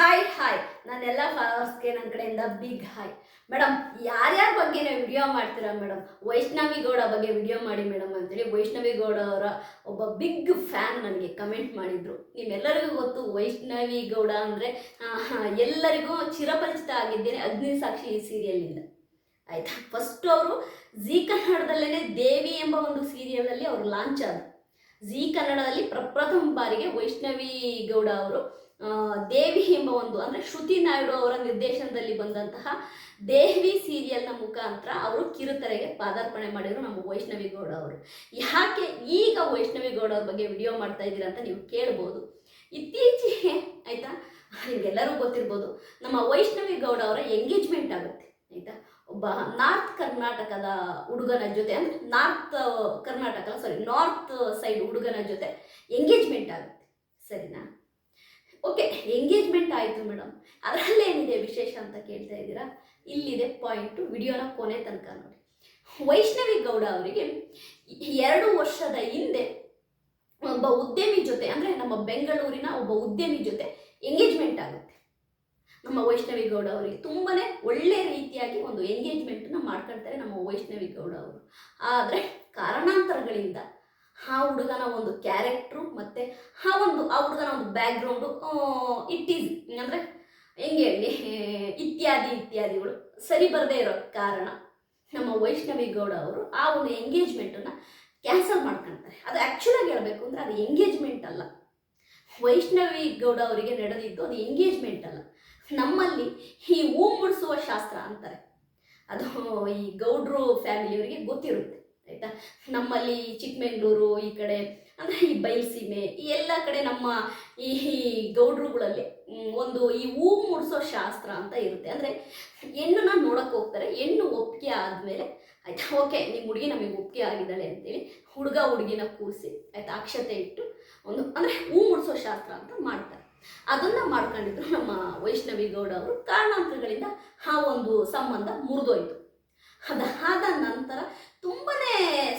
Hi hi ನನ್ನೆಲ್ಲ ಫಾಲೋವರ್ಸ್ಗೆ ನನ್ನ ಕಡೆಯಿಂದ ಬಿಗ್ ಹಾಯ್ ಮೇಡಮ್ ಯಾರ್ಯಾರ ಬಗ್ಗೆ ನೀವು ವಿಡಿಯೋ ಮಾಡ್ತೀರಾ ಮೇಡಮ್ ವೈಷ್ಣವಿ ಗೌಡ ಬಗ್ಗೆ ವಿಡಿಯೋ ಮಾಡಿ ಮೇಡಮ್ ಅಂತೇಳಿ ವೈಷ್ಣವಿ ಗೌಡ ಅವರ ಒಬ್ಬ ಬಿಗ್ ಫ್ಯಾನ್ ನನಗೆ ಕಮೆಂಟ್ ಮಾಡಿದ್ರು. ನಿಮ್ಮೆಲ್ಲರಿಗೂ ಗೊತ್ತು, ವೈಷ್ಣವಿ ಗೌಡ ಅಂದರೆ ಎಲ್ಲರಿಗೂ ಚಿರಪರಿಚಿತ ಆಗಿದ್ದೇನೆ ಅಗ್ನಿ ಸಾಕ್ಷಿ ಈ ಸೀರಿಯಲ್ನಿಂದ ಆಯ್ತಾ? ಫಸ್ಟ್ ಅವರು ಜಿ ಕನ್ನಡದಲ್ಲೇ ದೇವಿ ಎಂಬ ಒಂದು ಸೀರಿಯಲಲ್ಲಿ ಅವರು ಲಾಂಚ್ ಆದರು. ಜಿ ಕನ್ನಡದಲ್ಲಿ ಪ್ರಪ್ರಥಮ ಬಾರಿಗೆ ವೈಷ್ಣವಿ ಗೌಡ ಅವರು ದೇವಿ ಎಂಬ ಒಂದು, ಅಂದರೆ ಶ್ರುತಿ ನಾಯ್ಡು ಅವರ ನಿರ್ದೇಶನದಲ್ಲಿ ಬಂದಂತಹ ದೇವಿ ಸೀರಿಯಲ್ನ ಮುಖಾಂತರ ಅವರು ಕಿರುತೆರೆಗೆ ಪಾದಾರ್ಪಣೆ ಮಾಡಿದ್ರು ನಮ್ಮ ವೈಷ್ಣವಿ ಗೌಡ ಅವರು. ಯಾಕೆ ಈಗ ವೈಷ್ಣವಿ ಗೌಡ ಅವ್ರ ಬಗ್ಗೆ ವಿಡಿಯೋ ಮಾಡ್ತಾ ಇದ್ದೀರಾ ಅಂತ ನೀವು ಕೇಳ್ಬೋದು. ಇತ್ತೀಚೆಗೆ, ಆಯಿತಾ? ನಿಮಗೆಲ್ಲರೂ ಗೊತ್ತಿರ್ಬೋದು, ನಮ್ಮ ವೈಷ್ಣವಿ ಗೌಡ ಅವರ ಎಂಗೇಜ್ಮೆಂಟ್ ಆಗುತ್ತೆ, ಆಯಿತಾ? ಒಬ್ಬ ನಾರ್ತ್ ಕರ್ನಾಟಕದ ಹುಡುಗನ ಜೊತೆ, ಅಂದರೆ north Karnataka sorry north side ಹುಡುಗನ ಜೊತೆ ಎಂಗೇಜ್ಮೆಂಟ್ ಆಗುತ್ತೆ. ಸರಿನಾ? ಓಕೆ ಎಂಗೇಜ್ಮೆಂಟ್ ಆಯಿತು ಮೇಡಮ್ ಅದರಲ್ಲೇನಿದೆ ವಿಶೇಷ ಅಂತ ಕೇಳ್ತಾ ಇದ್ದೀರಾ? ಇಲ್ಲಿದೆ ಪಾಯಿಂಟು ವಿಡಿಯೋನ ಕೊನೆ ತನಕ ನೋಡಿ. ವೈಷ್ಣವಿ ಗೌಡ ಅವರಿಗೆ ಎರಡು ವರ್ಷದ ಹಿಂದೆ ಒಬ್ಬ ಉದ್ಯಮಿ ಜೊತೆ, ಅಂದರೆ ನಮ್ಮ ಬೆಂಗಳೂರಿನ ಒಬ್ಬ ಉದ್ಯಮಿ ಜೊತೆ ಎಂಗೇಜ್ಮೆಂಟ್ ಆಗುತ್ತೆ. ನಮ್ಮ ವೈಷ್ಣವಿ ಗೌಡ ಅವರಿಗೆ ತುಂಬಾನೇ ಒಳ್ಳೆ ರೀತಿಯಾಗಿ ಒಂದು ಎಂಗೇಜ್ಮೆಂಟನ್ನು ಮಾಡ್ಕೊಳ್ತಾರೆ ನಮ್ಮ ವೈಷ್ಣವಿ ಗೌಡ ಅವರು. ಆದರೆ ಕಾರಣಾಂತರಗಳಿಂದ ಆ ಹುಡುಗನ ಒಂದು ಕ್ಯಾರೆಕ್ಟ್ರು ಮತ್ತು ಆ ಒಂದು, ಆ ಹುಡುಗನ ಒಂದು ಬ್ಯಾಕ್ಗ್ರೌಂಡು ಇಟ್ ಈಸ್ ಅಂದರೆ ಹೆಂಗೆ ಹೇಳಿ, ಇತ್ಯಾದಿ, ಇತ್ಯಾದಿಗಳು ಸರಿ ಬರದೇ ಇರೋ ಕಾರಣ ನಮ್ಮ ವೈಷ್ಣವಿ ಗೌಡ ಅವರು ಆ ಒಂದು ಎಂಗೇಜ್ಮೆಂಟನ್ನು ಕ್ಯಾನ್ಸಲ್ ಮಾಡ್ಕೊಳ್ತಾರೆ ಅದು ಆ್ಯಕ್ಚುಲಾಗಿ ಹೇಳಬೇಕು ಅಂದರೆ ಅದು ಎಂಗೇಜ್ಮೆಂಟ್ ಅಲ್ಲ. ವೈಷ್ಣವಿ ಗೌಡ ಅವರಿಗೆ ನಡೆದಿದ್ದು ಅದು ಎಂಗೇಜ್ಮೆಂಟ್ ಅಲ್ಲ. ನಮ್ಮಲ್ಲಿ ಈ ಹೂ ಮುಡಿಸುವ ಶಾಸ್ತ್ರ ಅಂತಾರೆ. ಅದು ಈ ಗೌಡ್ರು ಫ್ಯಾಮಿಲಿಯವರಿಗೆ ಗೊತ್ತಿರುತ್ತೆ. ಆಯಿತಾ? ನಮ್ಮಲ್ಲಿ ಚಿಕ್ಕಮಂಗ್ಳೂರು ಈ ಕಡೆ, ಅಂದರೆ ಈ ಬಯಲುಸೀಮೆ ಈ ಎಲ್ಲ ಕಡೆ ನಮ್ಮ ಈ ಈ ಗೌಡ್ರುಗಳಲ್ಲಿ ಒಂದು ಈ ಹೂ ಮೂಡಿಸೋ ಶಾಸ್ತ್ರ ಅಂತ ಇರುತ್ತೆ. ಅಂದರೆ ಹೆಣ್ಣನ್ನ ನೋಡಕ್ಕೆ ಹೋಗ್ತಾರೆ, ಹೆಣ್ಣು ಒಪ್ಪಿಗೆ ಆದಮೇಲೆ, ಆಯ್ತಾ? ಓಕೆ ನಿಮ್ಮ ಹುಡುಗಿ ನಮಗೆ ಒಪ್ಪಿಗೆ ಆಗಿದ್ದಾಳೆ ಅಂತೇಳಿ ಹುಡುಗ ಹುಡುಗಿನ ಕೂರಿಸಿ, ಆಯ್ತಾ? ಅಕ್ಷತೆ ಇಟ್ಟು ಒಂದು, ಅಂದರೆ ಹೂ ಮೂಡಿಸೋ ಶಾಸ್ತ್ರ ಅಂತ ಮಾಡ್ತಾರೆ. ಅದನ್ನು ಮಾಡ್ಕೊಂಡಿದ್ರು ನಮ್ಮ ವೈಷ್ಣವಿ ಗೌಡ ಅವರು. ಕಾರಣಾಂತರಗಳಿಂದ ಆ ಒಂದು ಸಂಬಂಧ ಮುರಿದೋಯ್ತು. ಅದಾದ ನಂತರ ತುಂಬನೇ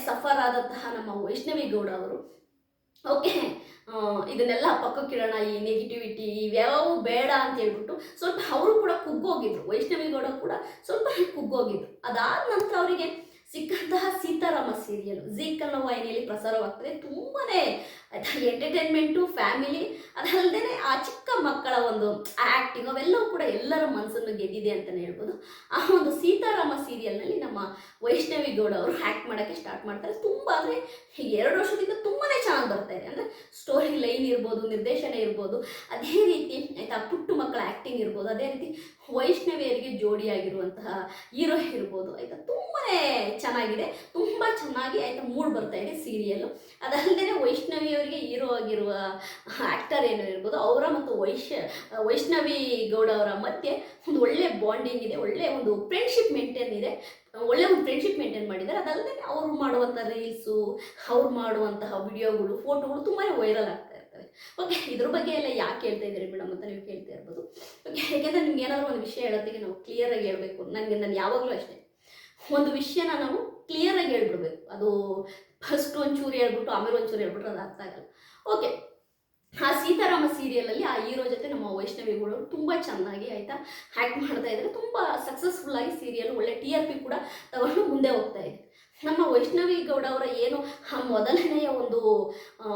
ಸಫರ್ ಆದಂತಹ ನಮ್ಮ ವೈಷ್ಣವಿ ಗೌಡ ಅವರು. ಓಕೆ ಇದನ್ನೆಲ್ಲ ಪಕ್ಕಕ್ಕಿಡೋಣ, ಈ ನೆಗೆಟಿವಿಟಿ ಇವ್ಯಾವು ಬೇಡ ಅಂತ ಹೇಳ್ಬಿಟ್ಟು ಸ್ವಲ್ಪ ಅವರು ಕೂಡ ಕುಗ್ಗೋಗಿದ್ರು. ವೈಷ್ಣವಿ ಗೌಡ ಕೂಡ ಸ್ವಲ್ಪ ಕುಗ್ಗೋಗಿದ್ರು. ಅದಾದ ನಂತರ ಅವರಿಗೆ ಸಿಕ್ಕಂತಹ ಸೀತಾರಾಮ ಸೀರಿಯಲ್ ಜೀ ಕನ್ನಡ ವಾಹಿನಿಯಲ್ಲಿ ಪ್ರಸಾರವಾಗ್ತದೆ. ತುಂಬಾನೇ ಎಂಟರ್ಟೈನ್ಮೆಂಟು ಫ್ಯಾಮಿಲಿ ಅದಲ್ಲದೆ ಆ ಚಿಕ್ಕ ಮಕ್ಕಳ ಒಂದು ಆ್ಯಕ್ಟಿಂಗ್ ಅವೆಲ್ಲವೂ ಕೂಡ ಎಲ್ಲರ ಮನಸ್ಸನ್ನು ಗೆದ್ದಿದೆ ಅಂತಲೇ ಹೇಳ್ಬೋದು. ಆ ಒಂದು ಸೀತಾರಾಮ ಸೀರಿಯಲ್ನಲ್ಲಿ ನಮ್ಮ ವೈಷ್ಣವಿ ಗೌಡ ಅವರು ಆ್ಯಕ್ಟ್ ಮಾಡೋಕ್ಕೆ ಸ್ಟಾರ್ಟ್ ಮಾಡ್ತಾರೆ. ತುಂಬ ಅಂದರೆ ಎರಡು ವರ್ಷದಿಂದ ತುಂಬಾ ಚೆನ್ನಾಗಿ ಬರ್ತಾ ಇದೆ. ಅಂದರೆ ಸ್ಟೋರಿ ಲೈನ್ ಇರ್ಬೋದು, ನಿರ್ದೇಶನ ಇರ್ಬೋದು, ಅದೇ ರೀತಿ ಆಯಿತಾ ಪುಟ್ಟು ಮಕ್ಕಳ ಆ್ಯಕ್ಟಿಂಗ್ ಇರ್ಬೋದು, ಅದೇ ರೀತಿ ವೈಷ್ಣವಿಯರಿಗೆ ಜೋಡಿಯಾಗಿರುವಂತಹ ಹೀರೋ ಇರ್ಬೋದು. ಆಯಿತಾ ತುಂಬಾ ಚೆನ್ನಾಗಿದೆ. ತುಂಬ ಚೆನ್ನಾಗಿ ಆಯಿತಾ ಮೂಡ್ ಬರ್ತಾ ಇದೆ ಸೀರಿಯಲ್ಲು ಅದಲ್ಲದೆ ವೈಷ್ಣವಿಯವರಿಗೆ ಹೀರೋ ಆಗಿರುವ ಆ್ಯಕ್ಟರ್ ಏನು ಇರ್ಬೋದು, ಅವರ ಮತ್ತು ವೈಶ್ಯ ವೈಷ್ಣವಿ ಗೌಡ ಅವರ ಮಧ್ಯೆ ಒಂದು ಒಳ್ಳೆ ಬಾಂಡಿಂಗ್ ಇದೆ, ಒಳ್ಳೆ ಒಂದು ಫ್ರೆಂಡ್ಶಿಪ್ ಮೇಂಟೈನ್ ಇದೆ. ಒಳ್ಳೆ ಒಂದು ಫ್ರೆಂಡ್ಶಿಪ್ ಮೇಂಟೈನ್ ಮಾಡಿದ್ದಾರೆ. ಅದಲ್ಲದೆ ಅವರು ಮಾಡುವಂಥ ರೀಲ್ಸು ಅವ್ರು ಮಾಡುವಂತಹ ವಿಡಿಯೋಗಳು ಫೋಟೋಗಳು ತುಂಬಾ ವೈರಲ್ ಆಗ್ತಾ ಇರ್ತವೆ. ಓಕೆ ಇದ್ರ ಬಗ್ಗೆ ಎಲ್ಲ ಯಾಕೆ ಹೇಳ್ತಾ ಇದ್ದೀರಿ ಮೇಡಮ್ ಅಂತ ನೀವು ಕೇಳ್ತಾ ಇರ್ಬೋದು. ಓಕೆ ಯಾಕೆಂದರೆ ನಿಮ್ಗೆ ಏನಾದರೂ ಒಂದು ವಿಷಯ ಹೇಳೋದಕ್ಕೆ ನಾವು ಕ್ಲಿಯರಾಗಿ ಹೇಳಬೇಕು. ನನಗೆ, ನಾನು ಯಾವಾಗಲೂ ಅಷ್ಟೇ. ಒಂದು ವಿಷಯನ ನಾವು ಕ್ಲಿಯರಾಗಿ ಹೇಳ್ಬಿಡ್ಬೇಕು. ಅದು ಫಸ್ಟ್ ಒಂಚೂರು ಹೇಳ್ಬಿಟ್ಟು, ಆಮೇಲೆ ಒಂಚೂರು ಹೇಳ್ಬಿಟ್ರೆ ಅದು ಅರ್ಥ ಆಗಲ್ಲ. ಓಕೆ ಆ ಸೀತಾರಾಮ ಸೀರಿಯಲಲ್ಲಿ ಆ ಹೀರೋ ಜೊತೆ ನಮ್ಮ ವೈಷ್ಣವಿ ಅವರು ತುಂಬ ಚೆನ್ನಾಗಿ ಆಯಿತಾ ಹ್ಯಾಕ್ ಮಾಡ್ತಾ ಇದ್ದಾರೆ. ತುಂಬ ಸಕ್ಸಸ್ಫುಲ್ಲಾಗಿ ಸೀರಿಯಲ್ ಒಳ್ಳೆ ಟಿ ಆರ್ ಪಿ ಕೂಡ ತಗೊಂಡು ಮುಂದೆ ಹೋಗ್ತಾ ಇದೆ. ನಮ್ಮ ವೈಷ್ಣವಿ ಗೌಡ ಅವರ ಏನು, ಆ ಮೊದಲನೆಯ ಒಂದು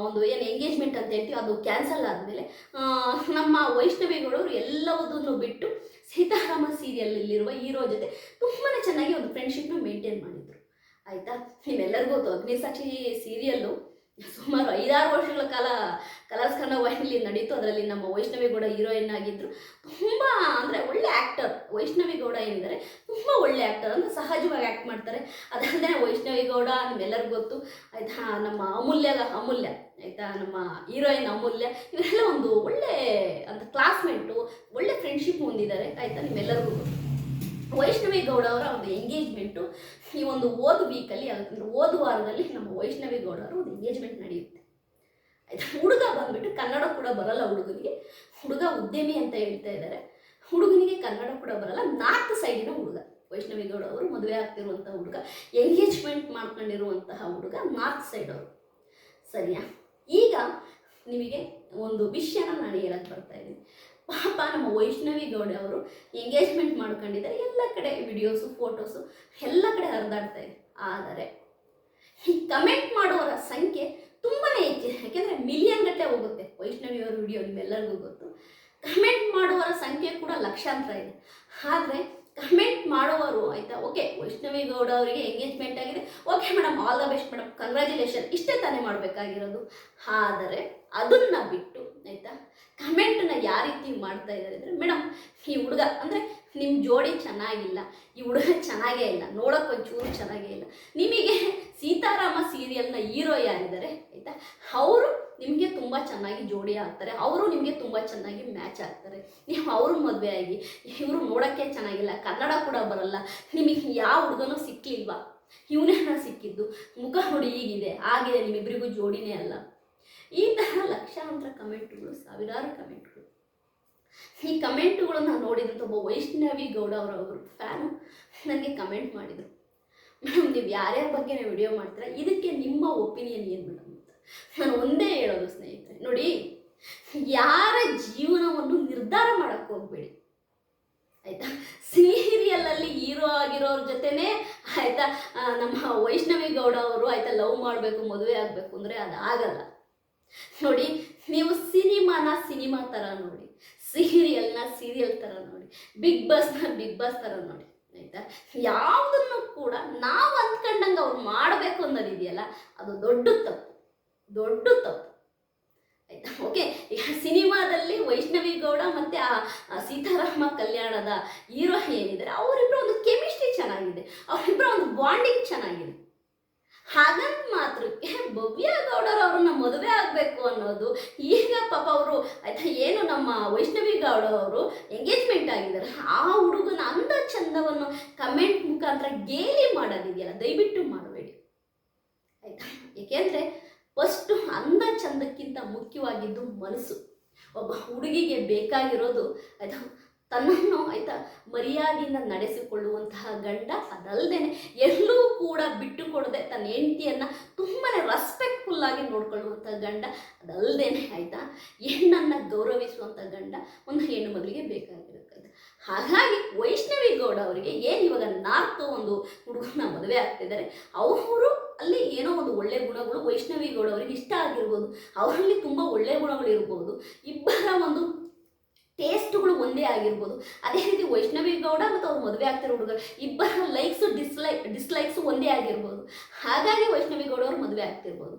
ಒಂದು ಏನು ಎಂಗೇಜ್ಮೆಂಟ್ ಅಂತ ಹೇಳ್ತೀವಿ, ಅದು ಕ್ಯಾನ್ಸಲ್ ಆದಮೇಲೆ ನಮ್ಮ ವೈಷ್ಣವಿ ಗೌಡ ಅವರು ಎಲ್ಲವುದನ್ನು ಬಿಟ್ಟು ಸೀತಾರಾಮ ಸೀರಿಯಲಲ್ಲಿರುವ ಹೀರೋ ಜೊತೆ ತುಂಬಾ ಚೆನ್ನಾಗಿ ಒಂದು ಫ್ರೆಂಡ್ಶಿಪ್ನ ಮೇಂಟೈನ್ ಮಾಡಿದರು. ಆಯಿತಾ? ನಿಮ್ಮೆಲ್ಲರಿಗೂ ಗೊತ್ತು. ಅಗ್ನಿಸಾಕ್ಷಿ ಸೀರಿಯಲ್ಲು ಸುಮಾರು ಐದಾರು ವರ್ಷಗಳ ಕಾಲ ಕಲರ್ಸ್ ಕನ್ನಡ ವಾಹಿನಿಲಿ ನಡೀತು. ಅದರಲ್ಲಿ ನಮ್ಮ ವೈಷ್ಣವಿ ಗೌಡ ಹೀರೋಯಿನ್ ಆಗಿದ್ರು. ತುಂಬ ಅಂದರೆ ಒಳ್ಳೆ ಆ್ಯಕ್ಟರ್ ವೈಷ್ಣವಿ ಗೌಡ ಏನಿದ್ದಾರೆ ತುಂಬ ಒಳ್ಳೆ ಆ್ಯಕ್ಟರ್ ಅಂದರೆ ಸಹಜವಾಗಿ ಆ್ಯಕ್ಟ್ ಮಾಡ್ತಾರೆ. ಅದಲ್ಲದೆ ವೈಷ್ಣವಿ ಗೌಡ ನಿಮ್ಮೆಲ್ಲರಿಗೂ ಗೊತ್ತು. ಆಯ್ತಾ? ನಮ್ಮ ಅಮೂಲ್ಯ ಅಮೂಲ್ಯ. ಆಯಿತಾ? ನಮ್ಮ ಹೀರೋಯಿನ್ ಅಮೂಲ್ಯ. ಇವರೆಲ್ಲ ಒಂದು ಒಳ್ಳೆ ಅಂತ ಕ್ಲಾಸ್ಮೇಟು ಒಳ್ಳೆ ಫ್ರೆಂಡ್ಶಿಪ್ ಹೊಂದಿದ್ದಾರೆ. ಆಯಿತಾ? ನಿಮ್ಮೆಲ್ಲರಿಗೂ ಗೊತ್ತು. ವೈಷ್ಣವಿ ಗೌಡ ಅವರ ಒಂದು ಎಂಗೇಜ್ಮೆಂಟು. ಈ ಒಂದು ಓದು ವೀಕಲ್ಲಿ ಅಂದರೆ ಓದು ವಾರದಲ್ಲಿ ನಮ್ಮ ವೈಷ್ಣವಿ ಗೌಡ ಅವರ ಒಂದು ಎಂಗೇಜ್ಮೆಂಟ್ ನಡೆಯುತ್ತೆ. ಹುಡುಗ ಬಂದ್ಬಿಟ್ಟು ಕನ್ನಡ ಕೂಡ ಬರಲ್ಲ ಹುಡುಗನಿಗೆ. ಹುಡುಗ ಉದ್ಯಮಿ ಅಂತ ಹೇಳ್ತಾ ಇದ್ದಾರೆ. ಹುಡುಗನಿಗೆ ಕನ್ನಡ ಕೂಡ ಬರಲ್ಲ. ನಾರ್ತ್ ಸೈಡಿನ ಹುಡುಗ, ವೈಷ್ಣವಿ ಗೌಡ ಅವರು ಮದುವೆ ಆಗ್ತಿರುವಂಥ ಹುಡುಗ, ಎಂಗೇಜ್ಮೆಂಟ್ ಮಾಡ್ಕೊಂಡಿರುವಂತಹ ಹುಡುಗ ನಾರ್ತ್ ಸೈಡ್ ಅವರು ಸರಿಯಾ? ಈಗ ನಿಮಗೆ ಒಂದು ವಿಷಯನ ನಾನು ಹೇಳಕ್ಕೆ ಬರ್ತಾ ಇದ್ದೀನಿ. ಪಾಪ ನಮ್ಮ ವೈಷ್ಣವಿ ಗೌಡ ಅವರು ಎಂಗೇಜ್ಮೆಂಟ್ ಮಾಡ್ಕೊಂಡಿದ್ದಾರೆ. ಎಲ್ಲ ಕಡೆ ವಿಡಿಯೋಸು ಫೋಟೋಸು ಎಲ್ಲ ಕಡೆ ಹರಿದಾಡ್ತಾ ಇದೆ ಆದರೆ ಈ ಕಮೆಂಟ್ ಮಾಡುವವರ ಸಂಖ್ಯೆ ತುಂಬಾ ಹೆಚ್ಚಿದೆ. ಯಾಕೆಂದರೆ ಮಿಲಿಯನ್ ಗಟ್ಟಲೆ ಹೋಗುತ್ತೆ ವೈಷ್ಣವಿ ಅವರ ವಿಡಿಯೋ ನಿಮ್ಮೆಲ್ಲರಿಗೂ ಗೊತ್ತು. ಕಮೆಂಟ್ ಮಾಡುವವರ ಸಂಖ್ಯೆ ಕೂಡ ಲಕ್ಷಾಂತರ ಇದೆ. ಆದರೆ ಕಮೆಂಟ್ ಮಾಡುವವರು, ಆಯಿತಾ? ಓಕೆ ವೈಷ್ಣವಿ ಗೌಡ ಅವರಿಗೆ ಎಂಗೇಜ್ಮೆಂಟ್ ಆಗಿದೆ. Okay madam all the best madam congratulation ಇಷ್ಟೇ ತಾನೇ ಮಾಡಬೇಕಾಗಿರೋದು. ಆದರೆ, ಅದನ್ನು ಬಿಟ್ಟು, ಆಯಿತಾ? ಕಮೆಂಟನ್ನ ಯಾವ ರೀತಿ ಮಾಡ್ತಾ ಇದ್ದಾರೆ ಅಂದರೆ ಮೇಡಮ್ ಈ ಹುಡುಗ, ಅಂದರೆ ನಿಮ್ಮ ಜೋಡಿ ಚೆನ್ನಾಗಿಲ್ಲ. ಈ ಹುಡುಗ ಚೆನ್ನಾಗೇ ಇಲ್ಲ. ನೋಡೋಕೆ ಒಂಚೂರು ಚೆನ್ನಾಗೇ ಇಲ್ಲ. ನಿಮಗೆ ಸೀತಾರಾಮ ಸೀರಿಯಲ್ನ ಹೀರೋ ಯಾರಿದ್ದಾರೆ, ಆಯಿತಾ? ಅವರು ನಿಮಗೆ ತುಂಬ ಚೆನ್ನಾಗಿ ಜೋಡಿ ಆಗ್ತಾರೆ, ಅವರು ನಿಮಗೆ ತುಂಬ ಚೆನ್ನಾಗಿ ಮ್ಯಾಚ್ ಆಗ್ತಾರೆ. ನೀವು ಅವ್ರ ಮದುವೆ ಆಗಿ, ಇವರು ನೋಡೋಕ್ಕೆ ಚೆನ್ನಾಗಿಲ್ಲ, ಕನ್ನಡ ಕೂಡ ಬರಲ್ಲ, ನಿಮಗೆ ಯಾವ ಹುಡುಗನೂ ಸಿಕ್ಕಿಲ್ವಾ ಇವನೇನ ಸಿಕ್ಕಿದ್ದು, ಮುಖ ನೋಡಿ ಹೀಗಿದೆ ಆಗಿದೆ ನಿಮ್ಮಿಬ್ಬರಿಗೂ ಜೋಡಿನೇ ಅಲ್ಲ. ಈ ಥರ ಲಕ್ಷಾಂತರ ಕಮೆಂಟ್ಗಳು, ಸಾವಿರಾರು ಕಮೆಂಟ್ಗಳು. ಈ ಕಮೆಂಟುಗಳನ್ನ ನೋಡಿದಂಥ ಒಬ್ಬ ವೈಷ್ಣವಿ ಗೌಡ ಅವರ ಒಬ್ಬರು ಫ್ಯಾನು ನನಗೆ ಕಮೆಂಟ್ ಮಾಡಿದರು. ಮೇಡಮ್ ನೀವು ಯಾರ್ಯಾರ ಬಗ್ಗೆ ವಿಡಿಯೋ ಮಾಡ್ತೀರಾ, ಇದಕ್ಕೆ ನಿಮ್ಮ ಒಪಿನಿಯನ್ ಏನು ಮೇಡಮ್? ನಾನು ಒಂದೇ ಹೇಳೋದು ಸ್ನೇಹಿತರೆ, ನೋಡಿ, ಯಾರ ಜೀವನವನ್ನು ನಿರ್ಧಾರ ಮಾಡಕ್ಕೆ ಹೋಗ್ಬೇಡಿ. ಆಯಿತಾ? ಸೀರಿಯಲಲ್ಲಿ ಹೀರೋ ಆಗಿರೋರ ಜೊತೆನೇ, ಆಯಿತಾ ನಮ್ಮ ವೈಷ್ಣವಿ ಗೌಡ ಅವರು, ಆಯಿತಾ, ಲವ್ ಮಾಡಬೇಕು, ಮದುವೆ ಆಗಬೇಕು ಅಂದರೆ ಅದು ಆಗಲ್ಲ. ನೋಡಿ, ನೀವು ಸಿನಿಮಾನ ಸಿನಿಮಾ ಥರ ನೋಡಿ, ಸೀರಿಯಲ್ನ ಸೀರಿಯಲ್ ಥರ ನೋಡಿ, ಬಿಗ್ ಬಾಸ್ನ ಬಿಗ್ ಬಾಸ್ ಥರ ನೋಡಿ, ಆಯಿತಾ? ಯಾವುದನ್ನು ಕೂಡ ನಾವು ಅಂದ್ಕೊಂಡಂಗೆ ಅವ್ರು ಮಾಡಬೇಕು ಅನ್ನೋದಿದೆಯಲ್ಲ ಅದು ದೊಡ್ಡ ತಪ್ಪು. ದೊಡ್ಡ ತಪ್ಪು. ಆಯ್ತಾ? ಓಕೆ ಈಗ ಸಿನಿಮಾದಲ್ಲಿ ವೈಷ್ಣವಿ ಗೌಡ ಮತ್ತೆ ಆ ಸೀತಾರಾಮ ಕಲ್ಯಾಣದ ಹೀರೋ ಏನಿದ್ದಾರೆ ಅವರಿಬ್ಬರ ಒಂದು ಕೆಮಿಸ್ಟ್ರಿ ಚೆನ್ನಾಗಿದೆ ಅವರಿಬ್ಬರ ಒಂದು ಬಾಂಡಿಂಗ್ ಚೆನ್ನಾಗಿದೆ. ಹಾಗಂತ ಮಾತ್ರಕ್ಕೆ ಭವ್ಯ ಗೌಡರು ಅವ್ರನ್ನ ಮದುವೆ ಆಗಬೇಕು ಅನ್ನೋದು, ಈಗ ಪಾಪ ಅವರು, ಆಯ್ತಾ, ಏನು ನಮ್ಮ ವೈಷ್ಣವಿ ಗೌಡ ಅವರು ಎಂಗೇಜ್ಮೆಂಟ್ ಆಗಿದ್ದಾರೆ, ಆ ಹುಡುಗನ ಅಂದ ಚಂದವನ್ನು ಕಮೆಂಟ್ ಮುಖಾಂತರ ಗೇಲಿ ಮಾಡೋದಿದೆಯಲ್ಲ, ದಯವಿಟ್ಟು ಮಾಡಬೇಡಿ. ಆಯ್ತಾ? ಏಕೆಂದರೆ ಫಸ್ಟು ಅಂದ ಚಂದಕ್ಕಿಂತ ಮುಖ್ಯವಾಗಿದ್ದು ಮನಸ್ಸು. ಒಬ್ಬ ಹುಡುಗಿಗೆ ಬೇಕಾಗಿರೋದು ಆಯ್ತಾ? ತನ್ನನ್ನು ಆಯ್ತಾ ಮರ್ಯಾದೆಯಿಂದ ನಡೆಸಿಕೊಳ್ಳುವಂತಹ ಗಂಡ ಅದಲ್ಲದೆ ಎಲ್ಲೂ ಕೂಡ ಬಿಟ್ಟು ಕೊಡದೆ ತನ್ನ ಹೆಂಡತಿಯನ್ನು ತುಂಬಾ ರೆಸ್ಪೆಕ್ಟ್ಫುಲ್ಲಾಗಿ ನೋಡ್ಕೊಳ್ಳುವಂಥ ಗಂಡ ಅದಲ್ಲದೆ ಆಯಿತಾ? ಹೆಣ್ಣನ್ನು ಗೌರವಿಸುವಂಥ ಗಂಡ ಒಂದು ಹೆಣ್ಣು ಮಗಳಿಗೆ ಬೇಕಾಗಿರುತ್ತೆ ಹಾಗಾಗಿ ವೈಷ್ಣವಿ ಗೌಡ ಅವರಿಗೆ ಏನು ಇವಾಗ ನಾಲ್ಕು ಒಂದು ಹುಡುಗನ ಮದುವೆ ಆಗ್ತಿದ್ದಾರೆ ಅವರು ಅಲ್ಲಿ ಏನೋ ಒಂದು ಒಳ್ಳೆ ಗುಣಗಳು, ವೈಷ್ಣವಿ ಗೌಡ ಅವರಿಗೆ ಇಷ್ಟ ಆಗಿರ್ಬೋದು. ಅವರಲ್ಲಿ ತುಂಬ ಒಳ್ಳೆ ಗುಣಗಳು ಇರ್ಬೋದು. ಇಬ್ಬರ ಒಂದು ಟೇಸ್ಟ್ಗಳು ಒಂದೇ ಆಗಿರ್ಬೋದು. ಅದೇ ರೀತಿ ವೈಷ್ಣವಿ ಗೌಡ ಮತ್ತು ಅವ್ರು ಮದುವೆ ಆಗ್ತಿರೋ ಹುಡುಗರು, ಇಬ್ಬರ ಲೈಕ್ಸು ಡಿಸ್ಲೈಕ್ ಡಿಸ್ಲೈಕ್ಸು ಒಂದೇ ಆಗಿರ್ಬೋದು. ಹಾಗಾಗಿ ವೈಷ್ಣವಿ ಗೌಡ ಅವರು ಮದುವೆ ಆಗ್ತಿರ್ಬೋದು.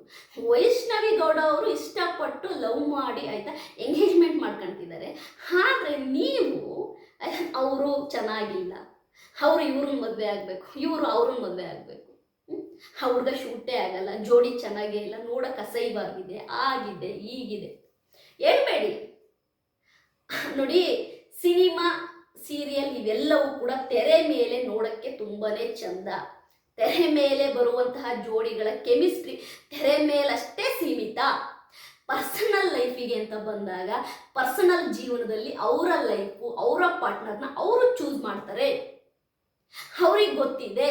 ವೈಷ್ಣವಿ ಗೌಡ ಅವರು ಇಷ್ಟಪಟ್ಟು ಲವ್ ಮಾಡಿ ಆಯಿತಾ, ಎಂಗೇಜ್ಮೆಂಟ್ ಮಾಡ್ಕೊಂತಿದ್ದಾರೆ. ಆದರೆ ನೀವು, ಅವರು ಚೆನ್ನಾಗಿಲ್ಲ. ಅವರು ಇವ್ರನ್ನ ಮದುವೆ ಆಗಬೇಕು, ಇವರು ಅವ್ರನ್ನ ಮದುವೆ ಆಗಬೇಕು. ಹುಡುಗ ಶೂಟೇ ಆಗಲ್ಲ, ಜೋಡಿ ಚೆನ್ನಾಗೇ ಇಲ್ಲ, ನೋಡೋಕೆ ಕಸೈವಾಗಿದೆ ಆಗಿದೆ ಈಗಿದೆ ಹೇಳ್ಬೇಡಿ. ನೋಡಿ, ಸಿನಿಮಾ, ಸೀರಿಯಲ್ ಇವೆಲ್ಲವೂ ಕೂಡ ತೆರೆ ಮೇಲೆ ನೋಡೋಕ್ಕೆ ತುಂಬಾನೇ ಚಂದ. ತೆರೆ ಮೇಲೆ ಬರುವಂತಹ ಜೋಡಿಗಳ ಕೆಮಿಸ್ಟ್ರಿ ತೆರೆ ಮೇಲಷ್ಟೇ ಸೀಮಿತ. ಪರ್ಸನಲ್ ಲೈಫಿಗೆ ಅಂತ ಬಂದಾಗ, ಪರ್ಸನಲ್ ಜೀವನದಲ್ಲಿ ಅವರ ಲೈಫು, ಅವರ ಪಾರ್ಟ್ನರ್ನ ಅವರು ಚೂಸ್ ಮಾಡ್ತಾರೆ. ಅವ್ರಿಗೆ ಗೊತ್ತಿದೆ.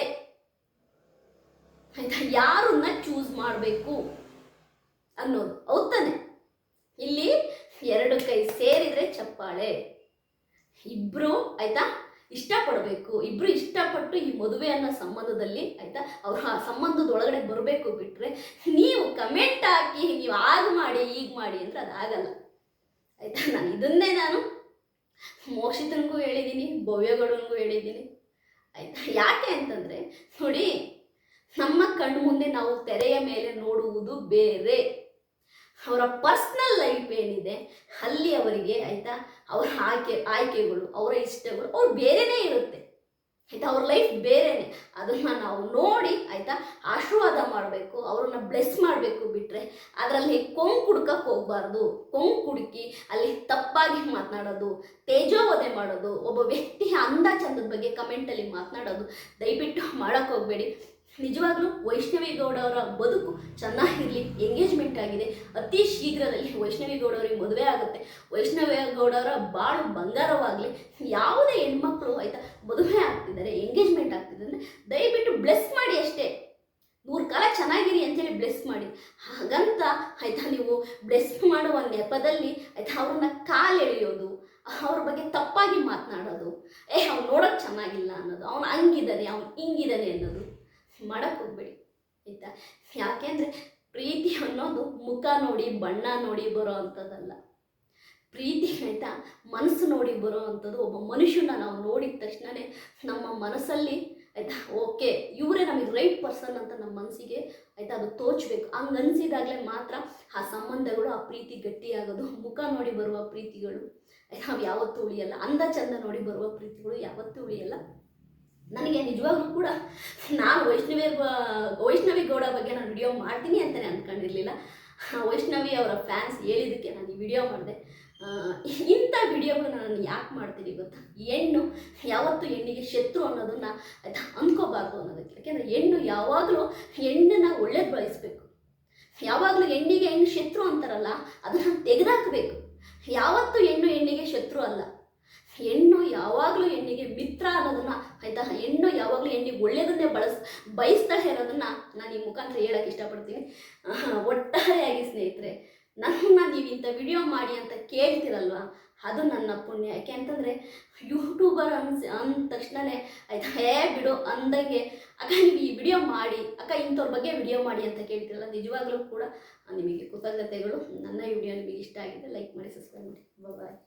ಆಯ್ತಾ? ಯಾರನ್ನ ಚೂಸ್ ಮಾಡಬೇಕು ಅನ್ನೋದು. ಹೌದ್ ತಾನೆ? ಇಲ್ಲಿ ಎರಡು ಕೈ ಸೇರಿದ್ರೆ ಚಪ್ಪಾಳೆ. ಇಬ್ರು, ಆಯ್ತಾ? ಇಷ್ಟಪಡಬೇಕು. ಇಬ್ರು ಇಷ್ಟಪಟ್ಟು ಈ ಮದುವೆ ಅನ್ನೋ ಸಂಬಂಧದಲ್ಲಿ, ಆಯ್ತಾ? ಅವ್ರ ಆ ಸಂಬಂಧದ ಒಳಗಡೆ ಬರಬೇಕು ಬಿಟ್ರೆ ನೀವು ಕಮೆಂಟ್ ಹಾಕಿ, ನೀವು ಆಗ ಮಾಡಿ ಈಗ ಮಾಡಿ ಅಂದ್ರೆ ಅದಾಗಲ್ಲ. ಆಯ್ತಾ? ನಾನು ಇದನ್ನೇ ನಾನು ಮೋಕ್ಷಿತನಿಗೂ ಹೇಳಿದ್ದೀನಿ ಭವ್ಯಗೌಡನಿಗೂ ಹೇಳಿದ್ದೀನಿ ಆಯ್ತಾ? ಯಾಕೆ ಅಂತಂದ್ರೆ, ನೋಡಿ, ನಮ್ಮ ಕಣ್ಣು ಮುಂದೆ ನಾವು ತೆರೆಯ ಮೇಲೆ ನೋಡುವುದು ಬೇರೆ. ಅವರ ಪರ್ಸ್ನಲ್ ಲೈಫ್ ಏನಿದೆ, ಅಲ್ಲಿ ಅವರಿಗೆ, ಆಯಿತಾ, ಅವರ ಆಯ್ಕೆ, ಆಯ್ಕೆಗಳು, ಅವರ ಇಷ್ಟಗಳು, ಅವ್ರು ಬೇರೆಯೇ ಇರುತ್ತೆ. ಆಯಿತಾ ಅವ್ರ ಲೈಫ್ ಬೇರೆನೇ. ಅದನ್ನು ನಾವು ನೋಡಿ, ಆಯಿತಾ? ಆಶೀರ್ವಾದ ಮಾಡಬೇಕು, ಅವ್ರನ್ನ ಬ್ಲೆಸ್ ಮಾಡಬೇಕು ಬಿಟ್ಟರೆ ಅದರಲ್ಲಿ ಕೊಂಗ್ ಕುಡ್ಕಕ್ಕೆ ಹೋಗಬಾರ್ದು. ಕೊಂಗ್ ಹುಡುಕಿ ಅಲ್ಲಿ ತಪ್ಪಾಗಿ ಮಾತನಾಡೋದು, ತೇಜೋವಧೆ ಮಾಡೋದು, ಒಬ್ಬ ವ್ಯಕ್ತಿಯ ಅಂದ ಚಂದದ ಬಗ್ಗೆ ಕಮೆಂಟಲ್ಲಿ ಮಾತನಾಡೋದು, ದಯವಿಟ್ಟು ಮಾಡೋಕ್ಕೆ ಹೋಗಬೇಡಿ. ನಿಜವಾಗ್ಲೂ ವೈಷ್ಣವಿ ಗೌಡ ಅವರ ಬದುಕು ಚೆನ್ನಾಗಿರಲಿ ಎಂಗೇಜ್ಮೆಂಟ್ ಆಗಿದೆ, ಅತಿ ಶೀಘ್ರದಲ್ಲಿ ವೈಷ್ಣವಿ ಗೌಡ ಅವರಿಗೆ ಮದುವೆ ಆಗುತ್ತೆ. ವೈಷ್ಣವಿ ಗೌಡ ಅವರ ಬಾಳು ಬಂಗಾರವಾಗಲಿ, ಯಾವುದೇ ಹೆಣ್ಮಕ್ಳು ಆಯಿತಾ ಮದುವೆ ಆಗ್ತಿದ್ದಾರೆ ಎಂಗೇಜ್ಮೆಂಟ್ ಆಗ್ತಿದೆ ಅಂದರೆ ದಯವಿಟ್ಟು ಬ್ಲೆಸ್ ಮಾಡಿ ಅಷ್ಟೇ. ನೂರು ಕಾಲ ಚೆನ್ನಾಗಿರಿ ಅಂತೇಳಿ ಬ್ಲೆಸ್ ಮಾಡಿ. ಹಾಗಂತ ಆಯಿತಾ ನೀವು ಬ್ಲೆಸ್ ಮಾಡುವ ನೆಪದಲ್ಲಿ ಆಯಿತಾ ಅವ್ರನ್ನ ಕಾಲೆಳೆಯೋದು, ಅವ್ರ ಬಗ್ಗೆ ತಪ್ಪಾಗಿ ಮಾತನಾಡೋದು, ಏ, ಅವ್ನು ನೋಡೋಕೆ ಚೆನ್ನಾಗಿಲ್ಲ ಅನ್ನೋದು, ಅವ್ನು ಹಂಗಿದ್ದಾನೆ ಅವ್ನು ಹಿಂಗಿದ್ದಾನೆ ಅನ್ನೋದು. ಮಾಡೋಕ್ಕೆ ಹೋಗ್ಬೇಡಿ, ಆಯಿತಾ? ಯಾಕೆಂದರೆ ಪ್ರೀತಿ ಅನ್ನೋದು ಮುಖ ನೋಡಿ, ಬಣ್ಣ ನೋಡಿ ಬರೋ ಅಂಥದ್ದಲ್ಲ. ಪ್ರೀತಿ, ಆಯಿತಾ? ಮನಸ್ಸು ನೋಡಿ ಬರೋ ಅಂಥದ್ದು ಒಬ್ಬ ಮನುಷ್ಯನ ನಾವು ನೋಡಿದ ತಕ್ಷಣವೇ ನಮ್ಮ ಮನಸ್ಸಲ್ಲಿ, ಆಯಿತಾ? ಓಕೆ, ಇವರೇ ನಮಗೆ ರೈಟ್ ಪರ್ಸನ್ ಅಂತ ನಮ್ಮ ಮನಸ್ಸಿಗೆ, ಆಯಿತಾ? ಅದು ತೋಚಬೇಕು. ಹಂಗೆ ಅನಿಸಿದಾಗಲೇ ಮಾತ್ರ ಆ ಸಂಬಂಧಗಳು, ಆ ಪ್ರೀತಿ ಗಟ್ಟಿಯಾಗೋದು, ಮುಖ ನೋಡಿ ಬರುವ ಪ್ರೀತಿಗಳು ನಾವು ಯಾವತ್ತೂ ಉಳಿಯಲ್ಲ. ಅಂದ ಚಂದ ನೋಡಿ ಬರುವ ಪ್ರೀತಿಗಳು ಯಾವತ್ತೂ ಉಳಿಯಲ್ಲ. ನನಗೆ ನಿಜವಾಗ್ಲೂ ಕೂಡ ನಾನು ವೈಷ್ಣವಿ ವೈಷ್ಣವಿ ಗೌಡ ಬಗ್ಗೆ ನಾನು ವಿಡಿಯೋ ಮಾಡ್ತೀನಿ ಅಂತಲೇ ಅಂದ್ಕೊಂಡಿರಲಿಲ್ಲ. ವೈಷ್ಣವಿ ಅವರ ಫ್ಯಾನ್ಸ್ ಹೇಳಿದ್ದಕ್ಕೆ ನಾನು ಈ ವಿಡಿಯೋ ಮಾಡಿದೆ. ಇಂಥ ವಿಡಿಯೋಗಳು ನಾನು ಯಾಕೆ ಮಾಡ್ತೀನಿ ಗೊತ್ತಾ? ಹೆಣ್ಣು ಯಾವತ್ತೂ ಹೆಣ್ಣಿಗೆ ಶತ್ರು ಅನ್ನೋದನ್ನು ಅಂದ್ಕೋಬಾರ್ದು ಅನ್ನೋದಕ್ಕೆ. ಯಾಕೆಂದರೆ ಹೆಣ್ಣು ಯಾವಾಗಲೂ ಹೆಣ್ಣನ್ನು ಒಳ್ಳೇದು ಬಳಸಬೇಕು ಯಾವಾಗಲೂ ಹೆಣ್ಣಿಗೆ ಹೆಣ್ಣು ಶತ್ರು ಅಂತಾರಲ್ಲ, ಅದನ್ನು ತೆಗೆದಾಕಬೇಕು. ಯಾವತ್ತೂ ಹೆಣ್ಣು ಹೆಣ್ಣಿಗೆ ಶತ್ರು ಅಲ್ಲ. ಹೆಣ್ಣು ಯಾವಾಗಲೂ ಹೆಣ್ಣಿಗೆ ಮಿತ್ರ ಅನ್ನೋದನ್ನ ಆಯ್ತಾ? ಹೆಣ್ಣು ಯಾವಾಗಲೂ ಹೆಣ್ಣಿಗೆ ಒಳ್ಳೆಯದನ್ನೇ ಬಳಸ್, ಬಯಸ್ತಾಳೆ ಅನ್ನೋದನ್ನ ನಾನು ಈ ಮುಖಾಂತರ ಹೇಳಕ್ಕೆ ಇಷ್ಟಪಡ್ತೀನಿ. ಒಟ್ಟಾರೆಯಾಗಿ ಸ್ನೇಹಿತರೆ, ನನ್ನ ನೀವು ಇಂಥ ವಿಡಿಯೋ ಮಾಡಿ ಅಂತ ಕೇಳ್ತಿರಲ್ವಾ? ಅದು ನನ್ನ ಪುಣ್ಯ. ಯಾಕೆ ಅಂತಂದರೆ ಯೂಟ್ಯೂಬರ್ ಅನ್ಸ್ ಅಂದ ತಕ್ಷಣವೇ ಆಯ್ತಾ, ಹೇ ಬಿಡು ಅಂದಂಗೆ, ಅಕ್ಕ, ನೀವು ಈ ವಿಡಿಯೋ ಮಾಡಿ, ಅಕ್ಕ, ಇಂಥವ್ರ ಬಗ್ಗೆ ವಿಡಿಯೋ ಮಾಡಿ ಅಂತ ಕೇಳ್ತಿರಲ್ಲ. ನಿಜವಾಗ್ಲೂ ಕೂಡ ನಿಮಗೆ ಕೃತಜ್ಞತೆಗಳು. ನನ್ನ ವಿಡಿಯೋ ನಿಮಗೆ ಇಷ್ಟ ಆಗಿದೆ. ಲೈಕ್ ಮಾಡಿ ಸಬ್ಸ್ಕ್ರೈಬ್ ಮಾಡಿ. ಬಾಯ್